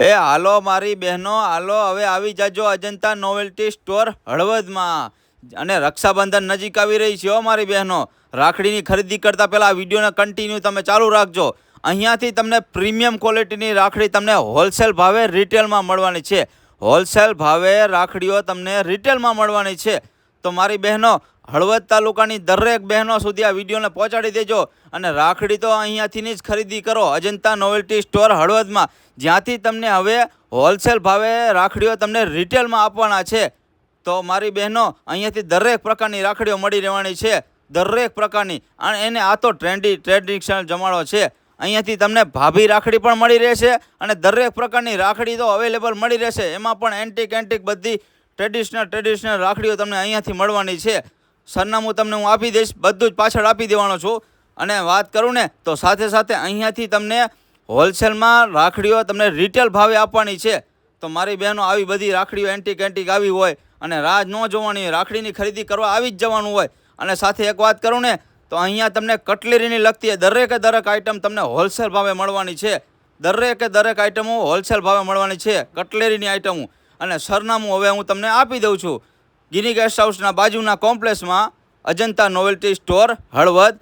એ, હાલો મારી બહેનો, હાલો, હવે આવી જાજો અજંતા નોવેલ્ટી સ્ટોર હળવદમાં. અને રક્ષાબંધન નજીક આવી રહી છે હો મારી બહેનો. રાખડીની ખરીદી કરતાં પહેલાં આ વિડીયોને કન્ટિન્યુ તમે ચાલુ રાખજો. અહીંયાથી તમને પ્રીમિયમ ક્વોલિટીની રાખડી તમને હોલસેલ ભાવે રિટેલમાં મળવાની છે. હોલસેલ ભાવે રાખડીઓ તમને રિટેલમાં મળવાની છે. તો મારી બહેનો, હળવદ તાલુકાની દરેક બહેનો સુધી આ વિડીયોને પહોંચાડી દેજો અને રાખડી તો અહીંયાથી જ ખરીદી કરો. અજંતા નોવેલ્ટી સ્ટોર હળવદમાં. જ્યાંથી તમને હવે હોલસેલ ભાવે રાખડીઓ તમને રિટેલમાં આપવાના છે. તો મારી બહેનો, અહીંયાથી દરેક પ્રકારની રાખડીઓ મળી રહેવાની છે. દરેક પ્રકારની. અને એને આ તો ટ્રેન્ડી ટ્રેડિશનલ જમાડો છે. અહીંયાથી તમને ભાભી રાખડી પણ મળી રહેશે અને દરેક પ્રકારની રાખડી તો અવેલેબલ મળી રહેશે. એમાં પણ એન્ટિક એન્ટિક બધી ટ્રેડિશનલ ટ્રેડિશનલ રાખડીઓ તમને અહીંયાથી મળવાની છે. સરનામું તમને હું આપી દઈશ, બધું જ પાછળ આપી દેવાનો છું. અને વાત કરું ને, તો સાથે સાથે અહીંયાથી તમને હોલસેલમાં રાખડીઓ તમને રિટેલ ભાવે આપવાની છે. તો મારી બહેનો આવી બધી રાખડીઓ એન્ટિક એન્ટિક આવી હોય અને રાહ ન જોવાની રાખડીની ખરીદી કરવા આવી જ જવાનું હોય. અને સાથે એક વાત કરું ને, તો અહીંયા તમને કટલેરીની લગતી દરેકે દરેક આઇટમ તમને હોલસેલ ભાવે મળવાની છે. દરેકે દરેક આઇટમો હોલસેલ ભાવે મળવાની છે. કટલેરીની આઇટમો અને સરનામું હવે હું તમને આપી દઉં છું. ગિની ગેસ્ટ હાઉસના બાજુના કોમ્પ્લેક્સમાં અજંતા નોવેલ્ટી સ્ટોર, હળવદ